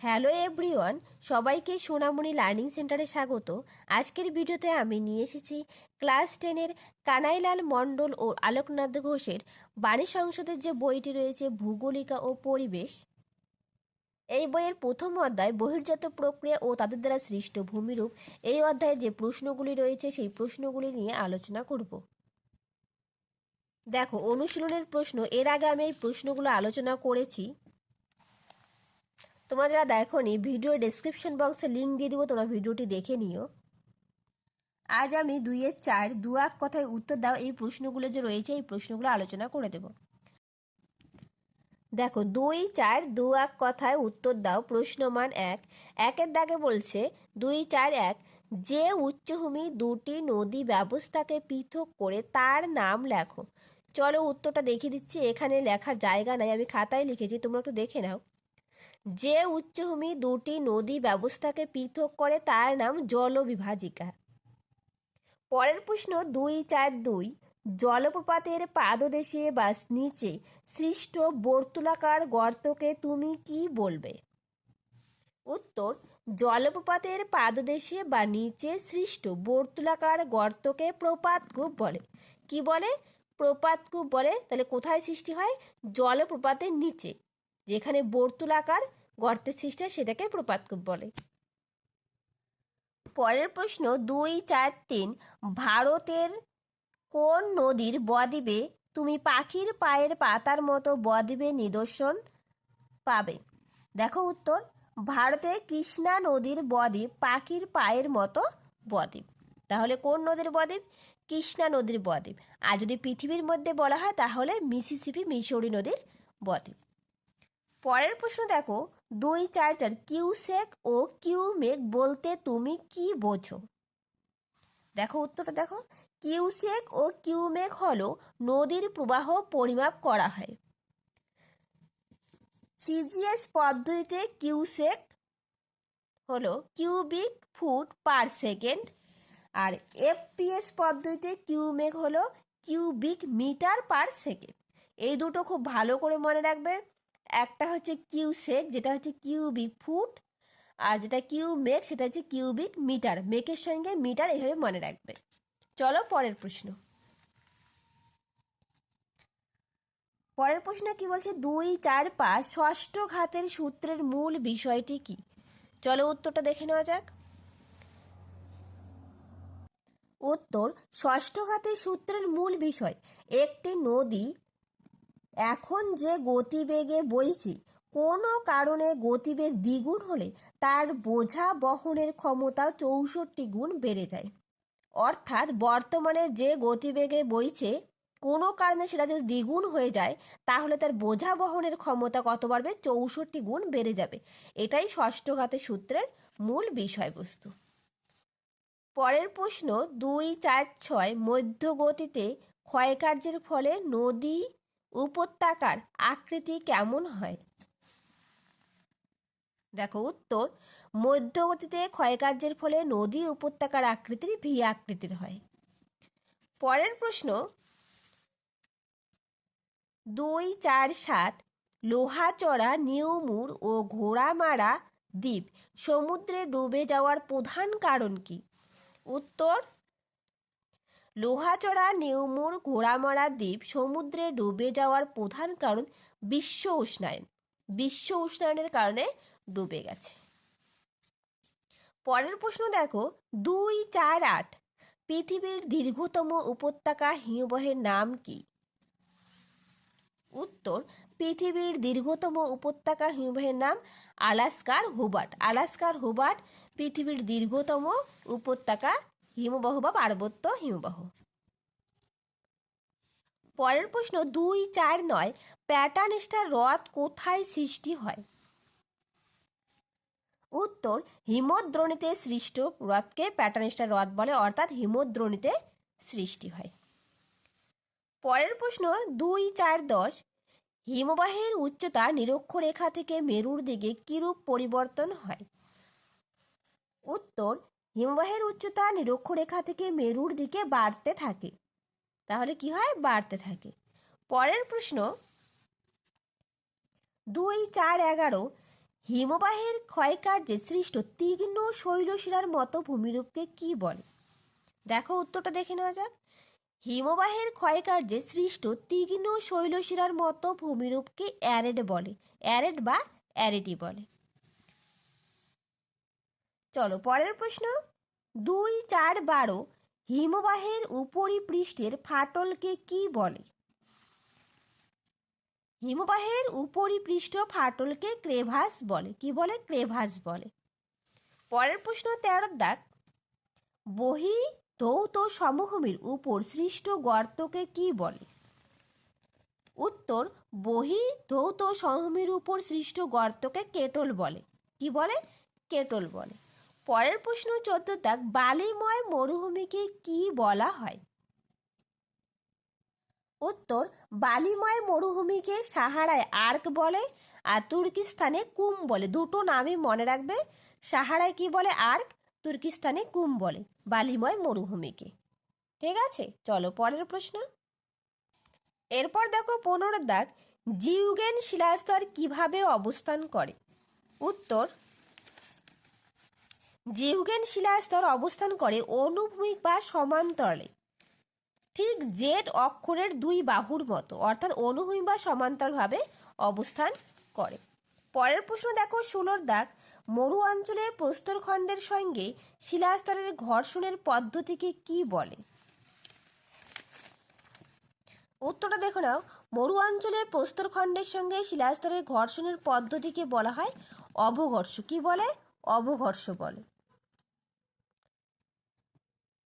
Hello everyone, সবাইকে সোনামণি learning সেন্টারে স্বাগত। আজকের ভিডিওতে আমি নিয়ে এসেছি ক্লাস টেনের কানাইলাল মণ্ডল ও আলোকনাথ ঘোষের বাণী সংসদের যে বইটি রয়েছে, ভূগোলিকা ও পরিবেশ। এই বইয়ের প্রথম অধ্যায় বহির্জাত প্রক্রিয়া ও তাদের দ্বারা সৃষ্ট ভূমিরূপ। এই অধ্যায়ে যে প্রশ্নগুলি রয়েছে, সেই প্রশ্নগুলি নিয়ে আলোচনা করব। দেখো, অনুশীলনের প্রশ্ন। এর আগে আমি এই প্রশ্নগুলো আলোচনা করেছি। তোমরা যারা দেখো নি ভিডিও ডেসক্রিপশন বক্সে লিঙ্ক দিয়ে দিব, তোমরা ভিডিওটি দেখে নিও। আজ আমি দুইয়ের চার, দু এক কথায় উত্তর দাও, এই প্রশ্নগুলো যে রয়েছে, এই প্রশ্নগুলো আলোচনা করে দেব। দেখো, দুই, চার, দু এক কথায় উত্তর দাও, প্রশ্নমান এক। একের দাগে বলছে, দুই, চার, এক, যে উচ্চভূমি দুটি নদী ব্যবস্থাকে পৃথক করে তার নাম লেখো। চলো উত্তরটা দেখিয়ে দিচ্ছি, এখানে লেখার জায়গা নাই, আমি খাতায় লিখেছি, তোমরা একটু দেখে নাও। যে উচ্চভূমি দুটি নদী ব্যবস্থাকে পৃথক করে তার নাম জলবিভাজিকা। পরের প্রশ্ন দুই চার দুই, জলপ্রপাতের পাদদেশে বা নিচে সৃষ্ট বর্তুলাকার গর্তকে তুমি কি বলবে? উত্তর, জলপ্রপাতের পাদদেশে বা নিচে সৃষ্ট বর্তুলাকার গর্তকে প্রপাতকূপ বলে। কি বলে? প্রপাতকূপ বলে? তাহলে কোথায় সৃষ্টি হয়? জলপ্রপাতের নিচে। যেখানে বর্তুলাকার গর্তের সৃষ্টি হয় সেটাকে প্রপাতকূপ বলে। পরের প্রশ্ন, দুই, চার, তিন, ভারতের কোন নদীর বদ্বীপে তুমি পাখির পায়ের পাতার মতো বদ্বীপের নিদর্শন পাবে? দেখো উত্তর, ভারতে কৃষ্ণা নদীর বদ্বীপ পাখির পায়ের মতো বদ্বীপ। তাহলে কোন নদীর বদ্বীপ? কৃষ্ণা নদীর বদ্বীপ। আর যদি পৃথিবীর মধ্যে বলা হয়, তাহলে মিসিসিপি মিশরি নদীর বদ্বীপ। পরের প্রশ্ন দেখো, দুই চার চার কিউসেক ও কিউমেক বলতে তুমি কি বোঝো? দেখো উত্তরটা দেখো কিউসেক ও কিউমেক হলো নদীর প্রবাহ পরিমাপ করা হয়। সিজিএস পদ্ধতিতে কিউসেক হলো কিউবিক ফুট পার সেকেন্ড আর এফপিএস পদ্ধতিতে কিউমেক হলো কিউবিক মিটার পার সেকেন্ড। এই দুটো খুব ভালো করে মনে রাখবে। একটা হচ্ছে কিউসেক, যেটা হচ্ছে কিউবিক ফুট, আর যেটা কিউ মেক সেটা হচ্ছে কিউবিক মিটার। মেকের সঙ্গে মিটার এইভাবে মনে রাখবে। চলো পরের প্রশ্ন। পরের প্রশ্ন কি বলছে? দুই, চার, পাঁচ, ষষ্ঠ ঘাতের সূত্রের মূল বিষয়টি কি? চলো উত্তরটা দেখে নেওয়া যাক। উত্তর, ষষ্ঠ ঘাতের সূত্রের মূল বিষয়, একটি নদী এখন যে গতিবেগে বইছে, কোনো কারণে গতিবেগ দ্বিগুণ হলে তার বোঝা বহনের ক্ষমতা চৌষট্টি গুণ বেড়ে যায়। অর্থাৎ বর্তমানে যে গতিবেগে বইছে, কোনো কারণে সেটা যদি দ্বিগুণ হয়ে যায়, তাহলে তার বোঝা বহনের ক্ষমতা কত বাড়বে? চৌষট্টি গুণ বেড়ে যাবে। এটাই ষষ্ঠঘাতের সূত্রের মূল বিষয়বস্তু। পরের প্রশ্ন দুই চার ছয় মধ্যগতিতে ক্ষয়কার্যের ফলে নদী উপত্যকার আকৃতি কেমন হয়? দেখো উত্তর মধ্যগতিতে ক্ষয়কার্যের ফলে নদী উপত্যকার আকৃতির ভি আকৃতির হয়। পরের প্রশ্ন, দুই, চার, সাত, লোহাচড়া নিউমুর ও ঘোড়ামারা দ্বীপ সমুদ্রে ডুবে যাওয়ার প্রধান কারণ কি? উত্তর লোহাচড়া নিউমুর ঘোড়ামারা দ্বীপ সমুদ্রে ডুবে যাওয়ার প্রধান কারণ বিশ্ব উষ্ণায়ন। বিশ্ব উষ্ণায়নের কারণে ডুবে গেছে। পরের প্রশ্ন দেখো, দুই, চার, আট। পৃথিবীর দীর্ঘতম উপত্যকা হিমবাহের নাম কি? উত্তর, পৃথিবীর দীর্ঘতম উপত্যকা হিমবাহের নাম আলাস্কার হুবার্ট। আলাস্কার হুবার্ট পৃথিবীর দীর্ঘতম উপত্যকা হিমবাহ বা পার্বত্য হিমবাহ। পরের প্রশ্ন, দুই, চার, নয়, প্যাটার্ন স্টার হ্রদ কোথায় সৃষ্টি হয়? উত্তর, হিমদ্রোণীতে সৃষ্ট হ্রদকে প্যাটার্ন স্টার হ্রদ বলে, অর্থাৎ হিমদ্রোণীতে সৃষ্টি হয়। পরের প্রশ্ন, দুই, চার, দশ, হিমবাহের উচ্চতা নিরক্ষরেখা থেকে মেরুর দিকে কিরূপ পরিবর্তন হয়? উত্তর হিমবাহের উচ্চতা নিরক্ষরেখা থেকে মেরুর দিকে বাড়তে থাকে। তাহলে কি হয়? বাড়তে থাকে। পরের প্রশ্ন, দুই, চার, এগারো হিমবাহের ক্ষয়কার্যে সৃষ্ট তীক্ষ্ণ শৈলশিলার মতো ভূমিরূপকে কি বলে? দেখো উত্তরটা দেখে নেওয়া যাক। হিমবাহের ক্ষয়কার্যে সৃষ্ট তীক্ষ্ণ শৈলশিলার মতো ভূমিরূপকে অ্যারেড বলে। অ্যারেড বা অ্যারেটি বলে। চলো, পরের প্রশ্ন। দুই, চার, বারো হিমবাহের উপরিপৃষ্ঠের ফাটলকে কি বলে? হিমবাহের উপরিপৃষ্ঠ ফাটলকে ক্রেভাস বলে। কি বলে? ক্রেভাস বলে। পরের প্রশ্ন, তেরো দাগ। বহি ধৌত সমভূমির উপর সৃষ্ট গর্তকে কি বলে? উত্তর, বহি ধৌত সমভূমির উপর সৃষ্ট গর্তকে কেটল বলে। কি বলে? কেটল বলে। পরের প্রশ্ন চোদ্দ দাগ বালিময় মরুভূমিকে কি বলা হয়? উত্তর, বালিময় মরুভূমিকে সাহারায় আর্ক বলে আর তুর্কিস্তানে কুম বলে। দুটো নামই মনে রাখবে। সাহারায় কি বলে আর্ক? তুর্কিস্তানে কুম বলে, বালিময় মরুভূমিকে। ঠিক আছে? চলো পরের প্রশ্ন। এরপর দেখো পনেরো দাগ, জিউগেন শিলাস্তর কীভাবে অবস্থান করে? উত্তর জিউগেন শিলাস্তর অবস্থান করে অনুভূমিক বা সমান্তরালে। ঠিক জেড অক্ষরের দুই বাহুর মতো, অর্থাৎ অনুভূমি বা সমান্তরালভাবে অবস্থান করে। পরের প্রশ্ন দেখো, ষোলোর দাগ। মরু অঞ্চলের প্রস্তরখণ্ডের সঙ্গে শিলাস্তরের ঘর্ষণের পদ্ধতিকে কি বলে? উত্তরটা দেখো নাও। মরু অঞ্চলের প্রস্তরখণ্ডের সঙ্গে শিলাস্তরের ঘর্ষণের পদ্ধতিকে বলা হয় অবঘর্ষ। কি বলে? অবঘর্ষ বলে।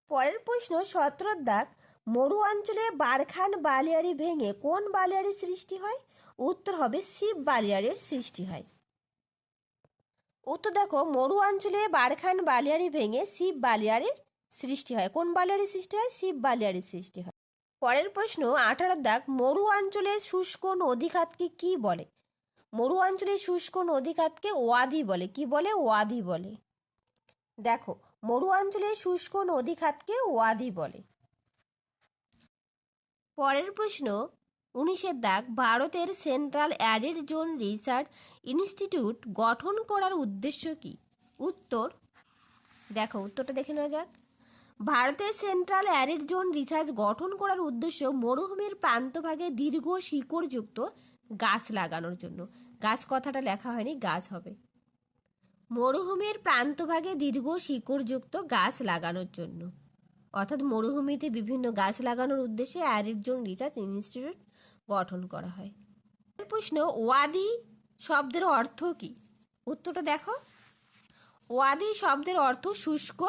পরের প্রশ্ন সতেরো দাগ, মরু অঞ্চলে বারখান বালিয়াড়ি ভেঙে কোন বালিয়াড়ির সৃষ্টি হয়? উত্তর হবে শিব বালিয়াড়ির সৃষ্টি হয়। উত্তর দেখো, মরু অঞ্চলে বারখান বালিয়াড়ি ভেঙে শিব বালিয়াড়ির সৃষ্টি হয়। কোন বালিয়াড়ির সৃষ্টি হয়? শিব বালিয়াড়ির সৃষ্টি হয়। পরের প্রশ্ন, আঠারো দাগ, মরু অঞ্চলে শুষ্ক নদীখাতকে কি বলে? মরু অঞ্চলে শুষ্ক নদীখাতকে ওয়াদি বলে। কি বলে? ওয়াদি বলে। দেখো মরু অঞ্চলের শুষ্ক নদীখাতকে ওয়াদি বলে। পরের প্রশ্ন, উনিশের দাগ, ভারতের Central Arid Zone Research Institute গঠন করার উদ্দেশ্য কি? উত্তর, দেখো উত্তরটা দেখে নেওয়া যাক। ভারতের সেন্ট্রাল অ্যারিড জোন রিসার্চ গঠন করার উদ্দেশ্য মরুভূমির প্রান্তভাগে দীর্ঘ শিকড়যুক্ত গাছ লাগানোর জন্য। গাছ কথাটা লেখা হয়নি, গাছ হবে। মরুভূমির প্রান্তভাগে দীর্ঘ শিকড়যুক্ত গাছ লাগানোর জন্য। অর্থাৎ মরুভূমিতে বিভিন্ন গাছ লাগানোর উদ্দেশ্যে অ্যারিড জোন রিসার্চ ইনস্টিটিউট গঠন করা হয়। প্রশ্ন, ওয়াদি শব্দের অর্থ কি? উত্তরটা দেখো। ওয়াদি শব্দের অর্থ শুষ্ক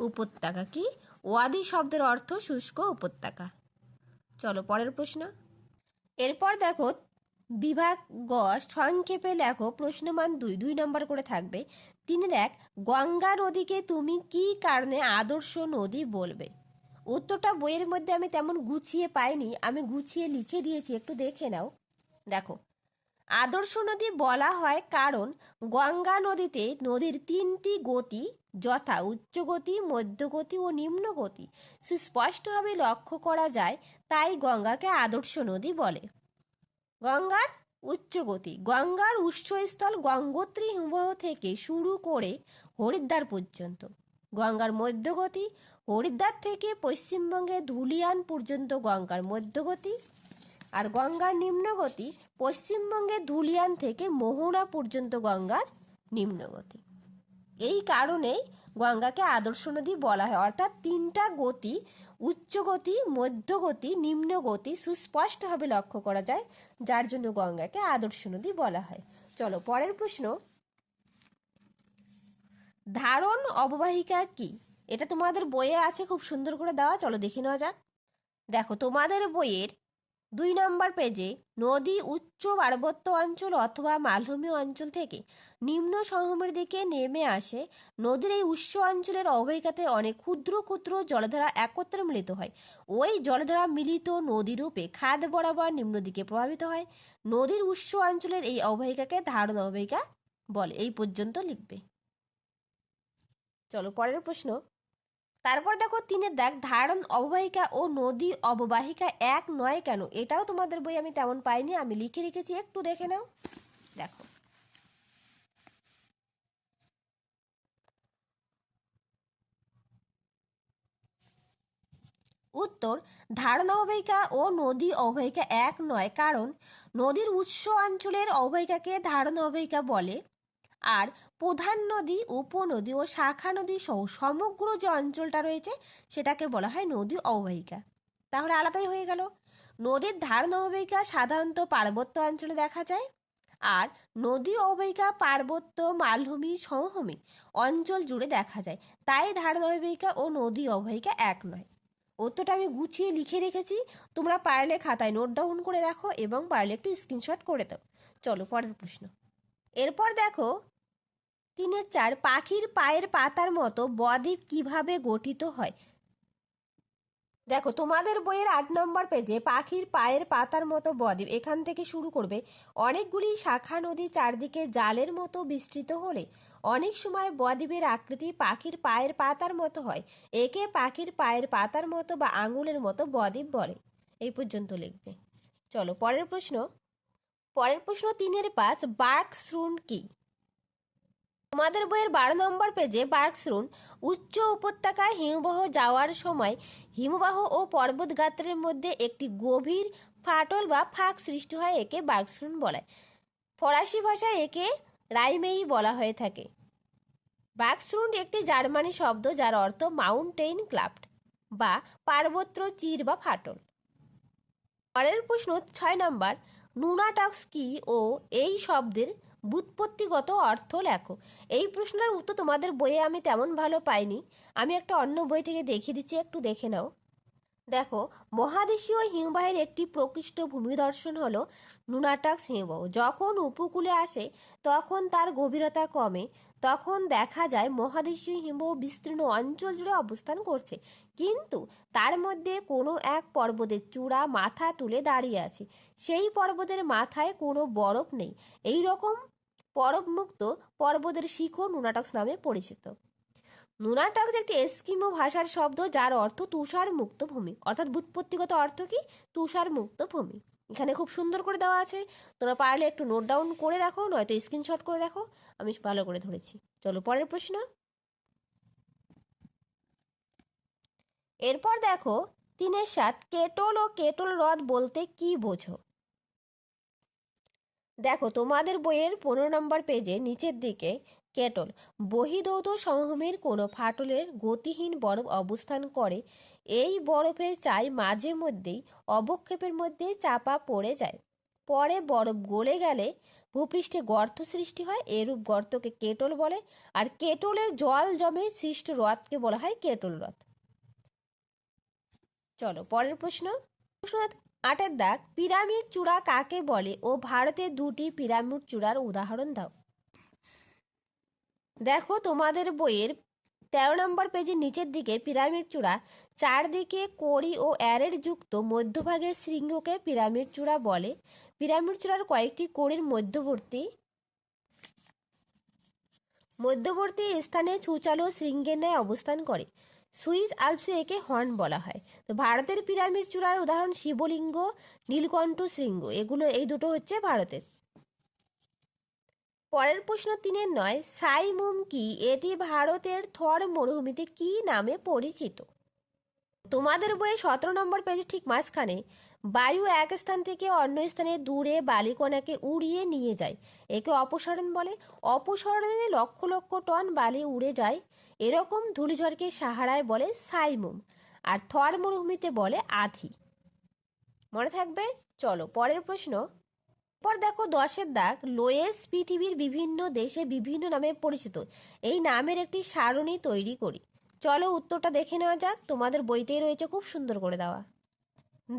উপত্যকা কি? ওয়াদি শব্দের অর্থ শুষ্ক উপত্যকা। চলো, পরের প্রশ্ন। এরপর দেখো বিভাগ গ, সংক্ষেপে লেখো, প্রশ্নমান দুই দুই নম্বর করে থাকবে। তিনের এক, গঙ্গা নদীকে তুমি কি কারণে আদর্শ নদী বলবে? উত্তরটা বইয়ের মধ্যে আমি তেমন গুছিয়ে পাইনি, আমি গুছিয়ে লিখে দিয়েছি, একটু দেখে নাও। দেখো, আদর্শ নদী বলা হয় কারণ গঙ্গা নদীতে নদীর তিনটি গতি যথা উচ্চ উচ্চগতি মধ্যগতি ও নিম্নগতি সুস্পষ্টভাবে লক্ষ্য করা যায়, তাই গঙ্গাকে আদর্শ নদী বলে। গঙ্গার উচ্চগতি। গঙ্গার উৎসস্থল গঙ্গোত্রী হিমবাহ থেকে শুরু করে হরিদ্বার পর্যন্ত। গঙ্গার মধ্যগতি, হরিদ্বার থেকে পশ্চিমবঙ্গে ধুলিয়ান পর্যন্ত গঙ্গার মধ্যগতি আর গঙ্গার নিম্নগতি, পশ্চিমবঙ্গে ধুলিয়ান থেকে মোহনা পর্যন্ত গঙ্গার নিম্নগতি। এই কারণেই গঙ্গাকে আদর্শ নদী বলা হয়। অর্থাৎ তিনটা গতি উচ্চগতি, মধ্যগতি, নিম্নগতি সুস্পষ্টভাবে লক্ষ্য করা যায়, যার জন্য গঙ্গাকে আদর্শ নদী বলা হয়। চলো, পরের প্রশ্ন। ধারণ অববাহিকা কি? এটা তোমাদের বইয়ে আছে, খুব সুন্দর করে দেওয়া, চলো দেখে নেওয়া যাক। দেখো, তোমাদের বইয়ের দুই নম্বর পেজে নদী উচ্চ পার্বত্য অঞ্চল অথবা মালভূমি অঞ্চল থেকে নিম্ন সমভূমির দিকে নেমে আসে। নদীর এই উৎস অঞ্চলের অববাহিকাতে অনেক ক্ষুদ্র ক্ষুদ্র জলধারা একত্রে মিলিত হয়। ওই জলধারা মিলিত নদীরূপে খাদ বরাবর নিম্ন দিকে প্রভাবিত হয়। নদীর উৎস অঞ্চলের এই অববাহিকাকে ধারণ অববাহিকা বলে। এই পর্যন্ত লিখবে। চলো পরের প্রশ্ন। তারপর দেখো তিনের দেখ, ধারণ, অববাহিকা ও নদী অববাহিকা এক নয় কেন? এটাও তোমাদের বই আমি তেমন পাইনি, আমি লিখে রেখেছি, একটু দেখে নাও। দেখো। উত্তর, ধারণ, অববাহিকা ও নদী অববাহিকা এক নয়, কারণ নদীর উৎস অঞ্চলের অববাহিকাকে ধারণ, অববাহিকা বলে। আর প্রধান নদী, উপনদী ও শাখা নদী সহ সমগ্র যে অঞ্চলটা রয়েছে, সেটাকে বলা হয় নদী অববাহিকা। তাহলে আলাদাই হয়ে গেল। নদীর ধারণা অববাহিকা সাধারণত পার্বত্য অঞ্চলে দেখা যায়। আর নদী অববাহিকা, পার্বত্য, মালভূমি, সমভূমি অঞ্চল জুড়ে দেখা যায়। তাই ধারণা অববাহিকা ও নদী অববাহিকা এক নয়। উত্তরটা আমি গুছিয়ে লিখে রেখেছি। তোমরা পারলে খাতায় নোট ডাউন করে রাখো এবং পারলে একটু স্ক্রিনশট করে দাও। চলো, পরের প্রশ্ন। এরপর দেখো তিনের চার পাখির পায়ের পাতার মতো বদ্বীপ কীভাবে গঠিত হয়? দেখো, তোমাদের বইয়ের আট নম্বর পেজে পাখির পায়ের পাতার মতো বদ্বীপ এখান থেকে শুরু করবে। অনেকগুলি শাখা নদী চারদিকে জালের মতো বিস্তৃত হলে অনেক সময় বদ্বীপের আকৃতি পাখির পায়ের পাতার মতো হয়। একে পাখির পায়ের পাতার মতো বা আঙুলের মতো বদ্বীপ বলে। এই পর্যন্ত লিখবে। চলো, পরের প্রশ্ন। পরের প্রশ্ন তিনের পাঁচ বার্ক শ্রুন কি? তোমাদের বইয়ের বারো নম্বর পেজে বার্কশ্রুন উচ্চ উপত্যকায় হিমবাহ যাওয়ার সময় হিমবাহ ও পর্বত গাত্রের মধ্যে একটি গভীর ফাটল বা ফাঁক সৃষ্টি হয়, একে বার্কশ্রুন বলে। ফরাসি ভাষায় একে রাইমেই বলা হয়ে থাকে। বার্কশ্রুন একটি জার্মানি শব্দ যার অর্থ মাউন্টেন ক্লাফট বা পার্বত্য চির বা ফাটল। পরের প্রশ্ন ছয় নম্বর নুনাটক্স কি ও এই শব্দের বুৎপত্তিগত অর্থ লেখো। এই প্রশ্নের উত্তর তোমাদের বইয়ে আমি তেমন ভালো পাইনি। আমি একটা অন্য বই থেকে দেখিয়ে দিচ্ছি, একটু দেখে নাও। দেখো, মহাদেশীয় হিমবাহের একটি প্রকৃষ্ট ভূমিদর্শন হল নুনাটাক্স হিমবাহ যখন উপকূলে আসে, তখন তার গভীরতা কমে। তখন দেখা যায় মহাদেশীয় হিমবাহ বিস্তীর্ণ অঞ্চল জুড়ে অবস্থান করছে। কিন্তু তার মধ্যে কোনো এক পর্বতের চূড়া মাথা তুলে দাঁড়িয়ে আছে। সেই পর্বতের মাথায় কোনো বরফ নেই। এই রকম পরবমুক্ত পর্বতের শিখর নুনাটক্স নামে পরিচিত। নুনাটক্স একটি এস্কিমো ভাষার শব্দ যার অর্থ তুষার মুক্ত ভূমি। অর্থাৎ বুৎপত্তিগত অর্থ কি? তুষার মুক্ত ভূমি। এখানে খুব সুন্দর করে দেওয়া আছে। তোমরা পারলে একটু নোট ডাউন করে রাখো, নয়তো স্ক্রিনশট করে রাখো। আমি ভালো করে ধরেছি। চলো পরের প্রশ্ন। এরপর দেখো, তিনের সাত কেটল ও কেটল হ্রদ বলতে কি বোঝো? দেখো, তোমাদের বইয়ের পনেরো নম্বর পেজে নিচের দিকে কেটল। বহিদৌত সমভূমির কোনো ফাটলের গতিহীন বরফ অবস্থান করে। এই বরফের চাই মাঝে মধ্যেই, অবক্ষেপের মধ্যে চাপা পড়ে যায়। পরে বরফ গলে গেলে ভূপৃষ্ঠে গর্ত সৃষ্টি হয়, এরূপ গর্তকে কেটল বলে। আর কেটলের জল জমে সৃষ্ট হ্রদকে বলা হয় কেটল হ্রদ। চলো, পরের প্রশ্ন। প্রশ্ন আটের দাগ, পিরামিড চূড়া কাকে বলে? ও ভারতের দুটি পিরামিড চূড়ার উদাহরণ দাও। দেখো তোমাদের বইয়ের তেরো নম্বর পেজের নিচের দিকে পিরামিড চূড়া, চারদিকে কড়ি ও অ্যারের যুক্ত মধ্যভাগের শৃঙ্গকে পিরামিড চূড়া বলে। পিরামিড চূড়ার কয়েকটি কড়ির মধ্যবর্তী মধ্যবর্তী স্থানে ছুচালো শৃঙ্গের ন্যায় অবস্থান করে। সুইস আলপসে একে হর্ন বলা হয়। তো ভারতের পিরামিড চূড়ার উদাহরণ শিবলিঙ্গ, নীলকণ্ঠ শৃঙ্গ। এগুলো, এই দুটো হচ্ছে ভারতের। পরের প্রশ্ন তিনের নয় সাইমুম কি? এটি ভারতের থর মরুভূমিতে কি নামে পরিচিত? তোমাদের বইয়ে সতেরো নম্বর পেজে ঠিক মাঝখানে, বায়ু এক স্থান থেকে অন্য স্থানে দূরে বালিকণাকে উড়িয়ে নিয়ে যায়। একে অপসারণ বলে। অপসারণে লক্ষ লক্ষ টন বালি উড়ে যায়। এরকম ধূলিঝড়কে সাহারায় বলে সাইমুম আর থর মরুভূমিতে বলে আধি। মনে থাকবে? চলো, পরের প্রশ্ন। পর দেখো দশের দাগ, লোয়েস পৃথিবীর বিভিন্ন দেশে বিভিন্ন নামে পরিচিত। এই নামের একটি সারণী তৈরি করি। চলো উত্তরটা দেখে নেওয়া যাক। তোমাদের বইতেই রয়েছে খুব সুন্দর করে দেওয়া।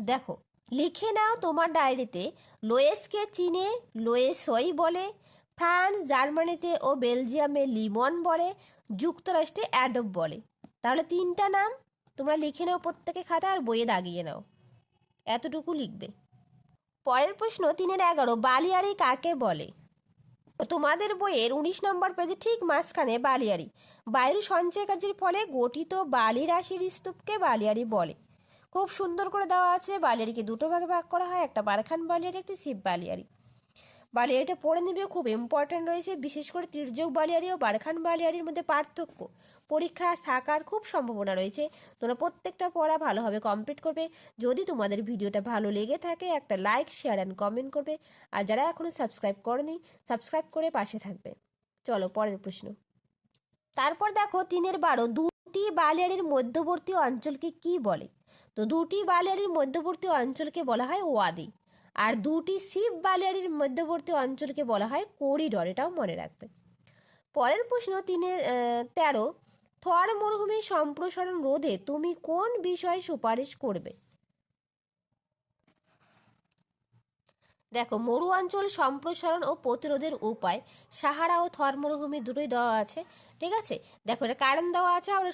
দেখো, লিখে নাও তোমার ডায়েরিতে, লোয়েসকে চীনে লোয়েসই বলে, ফ্রান্স, জার্মানিতে ও বেলজিয়ামে লিমন বলে, যুক্তরাষ্ট্রে অ্যাডব বলে। তাহলে তিনটা নাম, তোমরা লিখে নাও প্রত্যেকে খাতা আর বইয়ে দাগিয়ে নাও। এতটুকু লিখবে। পরের প্রশ্ন তিনের এগারো, বালিয়ারি কাকে বলে? তোমাদের বইয়ের উনিশ নম্বর পেজে ঠিক মাঝখানে বালিয়ারি। বায়ু সঞ্চয় কাজের ফলে গঠিত বালি রাশির স্তূপকে বালিয়ারি বলে। খুব সুন্দর করে দেওয়া আছে, বালিয়ারিকে দুটো ভাগে ভাগ করা হয়, একটা বারখান বালিয়ারি, একটি শিব বালিয়াড়ি বালিয়াড়িটা পড়ে নিবে খুব ইম্পর্ট্যান্ট রয়েছে, বিশেষ করে তির্যক বালিয়ারি ও বারখান বালিয়াড়ির মধ্যে পার্থক্য। পরীক্ষা থাকার খুব সম্ভাবনা রয়েছে। তোমরা প্রত্যেকটা পড়া ভালোভাবে কমপ্লিট করবে। যদি তোমাদের ভিডিওটা ভালো লেগে থাকে, একটা লাইক শেয়ার অ্যান্ড কমেন্ট করবে। আর যারা এখনও সাবস্ক্রাইব করেনি সাবস্ক্রাইব করে পাশে থাকবে। চলো, পরের প্রশ্ন। তারপর দেখো, তিনের বারো, দুটি বালিয়াড়ির মধ্যবর্তী অঞ্চলকে কি বলে? তো দুটি বালিয়াড়ির মধ্যবর্তী অঞ্চলকে বলা হয় ওয়াদি। আর দুটি শিব বালিয়াড়ির মধ্যবর্তী অঞ্চলকে বলা হয় করিডর এটাও মনে রাখবে। পরের প্রশ্ন আহ, তেরো থর মরুভূমি সম্প্রসারণ রোধে তুমি কোন বিষয়ে সুপারিশ করবে? দেখো মরু অঞ্চল সম্প্রসারণ ও প্রতিরোধের উপায় সাহারা ও থর মরুভূমি দুটোই দেওয়া আছে ঠিক আছে? দেখো এটা কারণ দেওয়া আছে আর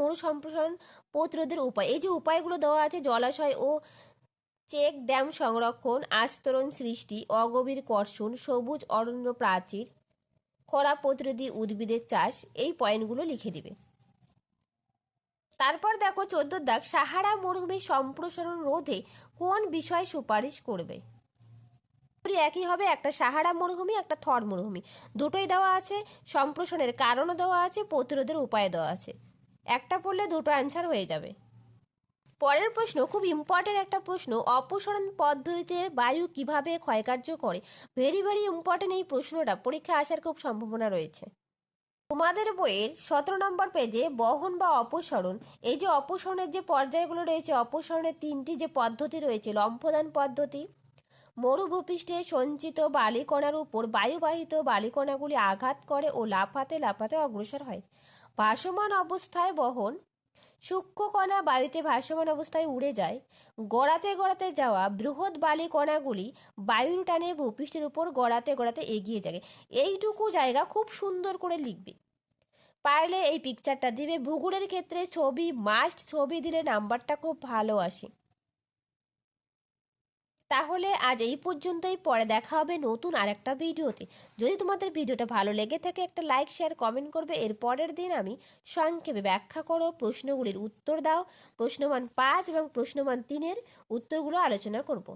মরু সম্প্রসারণ প্রতিরোধের উপায়। এই যে উপায়গুলো দেওয়া আছে জলাশয় ও চেক ড্যাম সংরক্ষণ, আস্তরণ সৃষ্টি, অগভীর কর্ষণ, সবুজ অরণ্য প্রাচীর, খরা প্রতিরোধী উদ্ভিদের চাষ, এই পয়েন্টগুলো লিখে দিবে। তারপর দেখো চোদ্দ দাগ, সাহারা মরুভূমির সম্প্রসারণ রোধে কোন বিষয়ে সুপারিশ করবে? একই হবে, একটা সাহারা মরুভূমি, একটা থর মরুভূমি। দুটোই দেওয়া আছে, সম্প্রসারণের কারণও দেওয়া আছে, প্রতিরোধের উপায় দেওয়া আছে। একটা পড়লে দুটো অ্যান্সার হয়ে যাবে। পরের প্রশ্ন, খুব ইম্পর্টেন্ট একটা প্রশ্ন, অপসরণ পদ্ধতিতে বায়ু কীভাবে ক্ষয়কার্য করে? ভেরি ভেরি ইম্পর্টেন্ট এই প্রশ্নটা, পরীক্ষা আসার খুব সম্ভাবনা রয়েছে। তোমাদের বইয়ের সতেরো নম্বর পেজে বহন বা অপসরণ, এই যে অপসরণের যে পর্যায়গুলো রয়েছে, অপসরণের তিনটি যে পদ্ধতি রয়েছে, লম্ফদান পদ্ধতি, মরুভূপৃষ্ঠে সঞ্চিত বালিকণার উপর বায়ুবাহিত বালিকণাগুলি আঘাত করে ও লাফাতে লাফাতে অগ্রসর হয়। ভাসমান অবস্থায় বহন সূক্ষ্ম কণা বায়ুতে ভাসমান অবস্থায় উড়ে যায়। গড়াতে গড়াতে যাওয়া বৃহৎ বালি কণাগুলি বায়ুর টানে ভূপৃষ্ঠের উপর গড়াতে গড়াতে এগিয়ে যায় এইটুকু জায়গা খুব সুন্দর করে লিখবে। পারলে এই পিকচারটা দিবে। ভূগোলের ক্ষেত্রে ছবি মাস্ট ছবি দিলে নাম্বারটা খুব ভালো আসে। তাহলে আজ এই পর্যন্তই। পরে দেখা হবে নতুন আর একটা ভিডিওতে। যদি তোমাদের ভিডিওটা ভালো লেগে থাকে, একটা লাইক শেয়ার কমেন্ট করবে। এর পরের দিন আমি সংক্ষেপে ব্যাখ্যা করো, প্রশ্নগুলির উত্তর দাও, প্রশ্নমান পাঁচ এবং প্রশ্নমান তিনের উত্তরগুলো আলোচনা করব।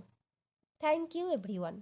Thank you everyone